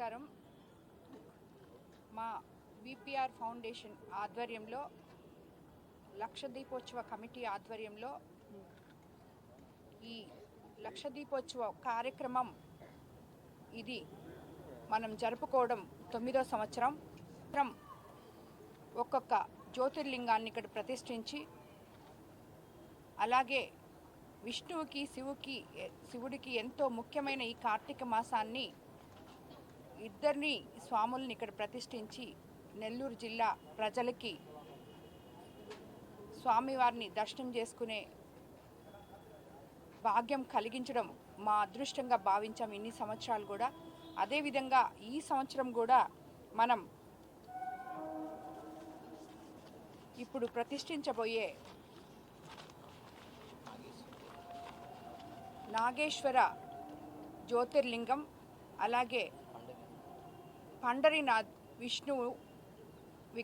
నమస్కారం. మా VPR foundation ఆధ్వర్యంలో లక్ష దీపోత్సవ కమిటీ ఆధ్వర్యంలో ఈ లక్ష దీపోత్సవ కార్యక్రమం ఇది మనం జరుపుకోవడం తొమ్మిదో సంవత్సరం. సంవత్సరం ఒక్కొక్క జ్యోతిర్లింగాన్ని ఇక్కడ ప్రతిష్ఠించి అలాగే విష్ణువుకి శివుకి శివుడికి ఎంతో ముఖ్యమైన ఈ కార్తీక మాసాన్ని ఇద్దరిని స్వాముల్ని ఇక్కడ ప్రతిష్ఠించి నెల్లూరు జిల్లా ప్రజలకి స్వామివారిని దర్శనం చేసుకునే భాగ్యం కలిగించడం మా అదృష్టంగా భావించాం ఇన్ని సంవత్సరాలు కూడా. అదేవిధంగా ఈ సంవత్సరం కూడా మనం ఇప్పుడు ప్రతిష్ఠించబోయే నాగేశ్వర జ్యోతిర్లింగం అలాగే పండరీనాథ్ విష్ణువు వి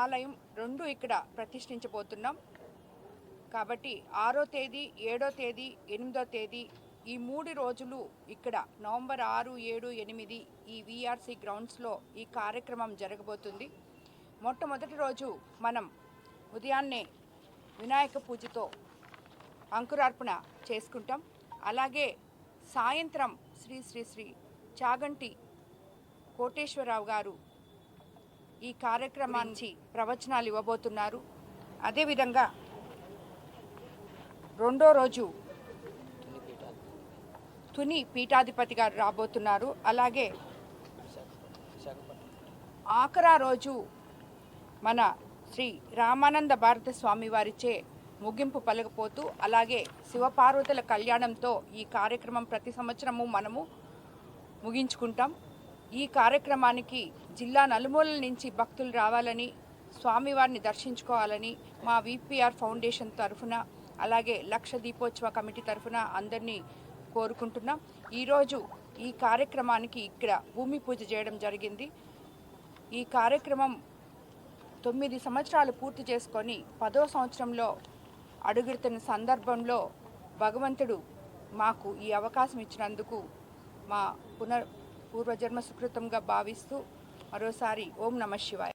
ఆలయం రెండు ఇక్కడ ప్రతిష్ఠించబోతున్నాం. కాబట్టి ఆరో తేదీ ఏడో తేదీ ఎనిమిదో తేదీ ఈ మూడు రోజులు ఇక్కడ నవంబర్ ఆరు ఏడు ఎనిమిది ఈ విఆర్సి గ్రౌండ్స్లో ఈ కార్యక్రమం జరగబోతుంది. మొట్టమొదటి రోజు మనం ఉదయాన్నే వినాయక పూజతో అంకురార్పణ చేసుకుంటాం. అలాగే సాయంత్రం శ్రీ శ్రీ శ్రీ చాగంటి కోటేశ్వరరావు గారు ఈ కార్యక్రమానికి ప్రవచనాలు ఇవ్వబోతున్నారు. అదేవిధంగా రెండో రోజు తుని పీఠాధిపతి గారు రాబోతున్నారు. అలాగే ఆఖరా రోజు మన శ్రీ రామానంద భారత స్వామి వారిచే ముగింపు పలకపోతూ అలాగే శివపార్వతుల కళ్యాణంతో ఈ కార్యక్రమం ప్రతి సంవత్సరము మనము ముగించుకుంటాం. ఈ కార్యక్రమానికి జిల్లా నలుమూలల నుంచి భక్తులు రావాలని స్వామివారిని దర్శించుకోవాలని మా విపిఆర్ ఫౌండేషన్ తరఫున అలాగే లక్ష దీపోత్సవ కమిటీ తరఫున అందరినీ కోరుకుంటున్నాం. ఈరోజు ఈ కార్యక్రమానికి ఇక్కడ భూమి పూజ చేయడం జరిగింది. ఈ కార్యక్రమం తొమ్మిది సంవత్సరాలు పూర్తి చేసుకొని పదో సంవత్సరంలో అడుగుతున్న సందర్భంలో భగవంతుడు మాకు ఈ అవకాశం ఇచ్చినందుకు మా పునర్ పూర్వజన్మ సుకృతంగా భావిస్తూ మరోసారి ఓం నమ శివాయ.